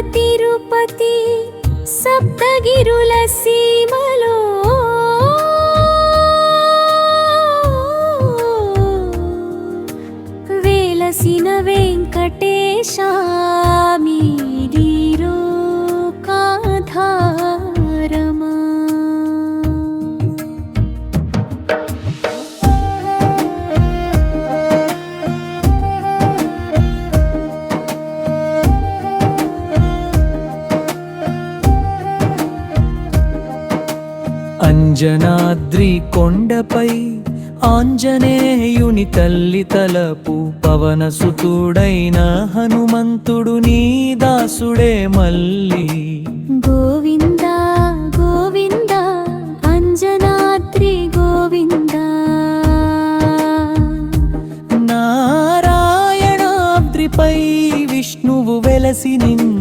తిరుపతి సప్తగిరుల సీమలో. వేలసిన వెంకటేశ మీరీరో అంజనాద్రి కొండపై ఆంజనేయుని తల్లి తలపు పవన సుతుడైన హనుమంతుడు నీ దాసుడే మల్లి గోవింద గోవింద అంజనాద్రి గోవింద. నారాయణాద్రిపై విష్ణువు వెలసి నిన్ను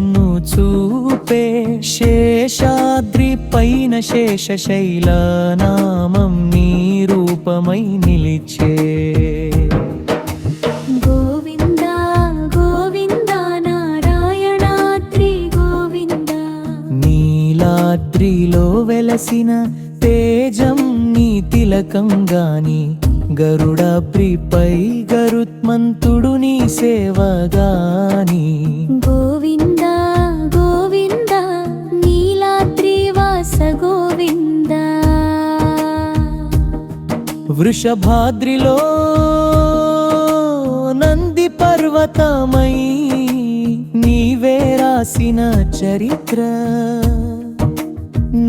చూపే శేషాద్రి పైన శేషశైల నామం నీ రూపమై నిలిచే. నీలాద్రిలో వెలసిన తేజం నీ తిలకం గాని గరుడాబ్రిపై గరుత్మంతుడు నీ సేవగాని వృషభాద్రిలో నంది పర్వతమై నీవే రాసిన చరిత్ర.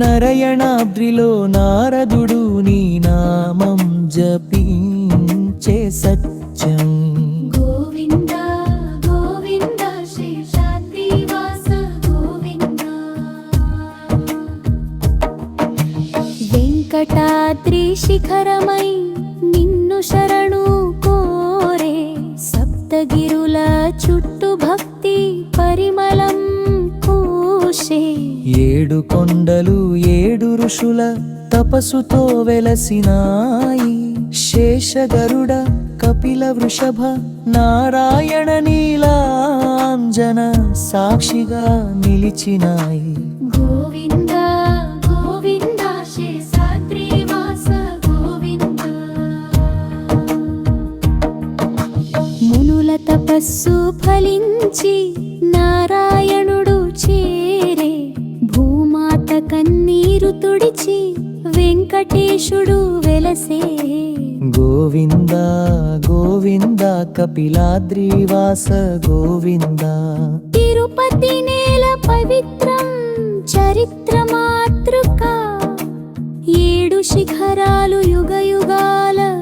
నరయణాద్రిలో నారదుడు నీ నామ వెంకటాద్రి శిఖరమై నిన్ను శరణు కోరే సప్తగిరుల చుట్టు భక్తి పరిమళం కూషే ఏడు కొండలు ఏడు ఋషుల తపస్సుతో వెలసినాయి. శేషగరుడ కపిల వృషభ నారాయణ నీలాంజన సాక్షిగా నిలిచినాయి. గోవింద తపస్సు ఫలించి నారాయణుడు చేరే భూమాత కన్నీరు తుడిచి వెంకటేశుడు వెలసే. గోవింద గోవింద కపిలాద్రివాస గోవింద. తిరుపతి నేల పవిత్రం చరిత్ర మాతృక. ఏడు శిఖరాలు యుగ యుగాల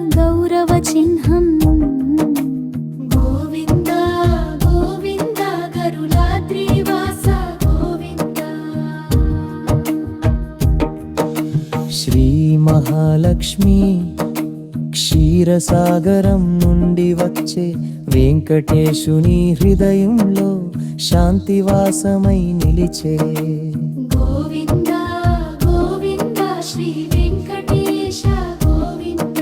మహాలక్ష్మి క్షీరసాగరం నుండి వచ్చే వెంకటేశుని హృదయంలో శాంతివాసమై నిలిచే. గోవింద గోవింద శ్రీ వెంకటేశ గోవింద.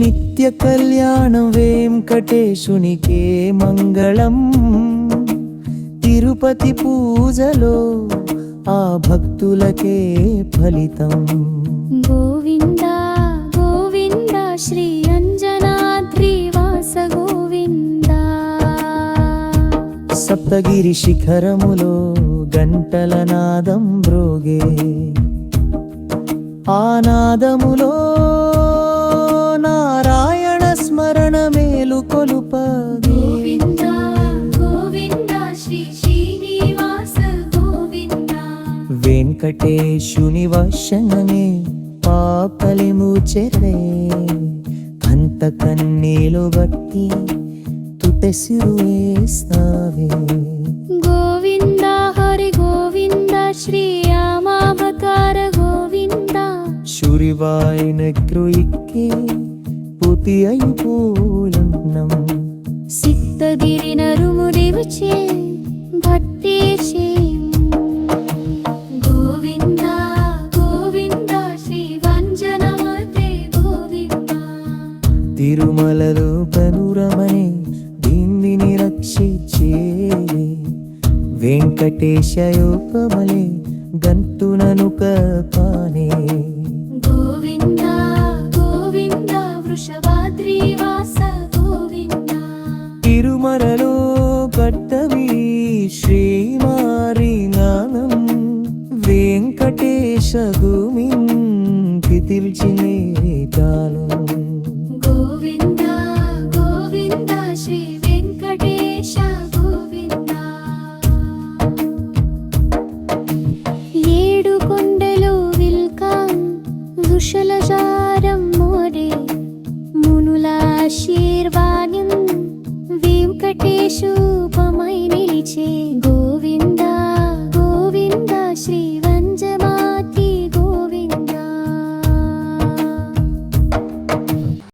నిత్య కళ్యాణం వెంకటేశునికే మంగళం. తిరుపతి పూజలో ఆ భక్తులకే ఫలితం. గోవింద గోవింద శ్రీ అంజనాద్రి వాస గోవింద. సప్తగిరి శిఖరములో గంటల నాదం బ్రోగే ఆ నాదములో నారాయణ స్మరణ మేలు కొలుపగే వెంకటేశుని వశననే పాపలిము చెరే అంత కన్నీలు బట్టి తుటసిరు వేస్తావే. గోవింద హరి గోవింద శ్రీ రామావతార గోవింద. శురివాయన క్రుయిక్కి పుతి అయిపోలం సిద్ధగిరి నరుముడివచే భక్తి చే. వెంకటేశయోపమలే గంతునను పానే గోవింద గోవింద వృషభాద్రివాస గోవింద. తిరుమలలో పట్టవి శ్రీమారి నానం వెంకటేశ పిలిచినే కాలం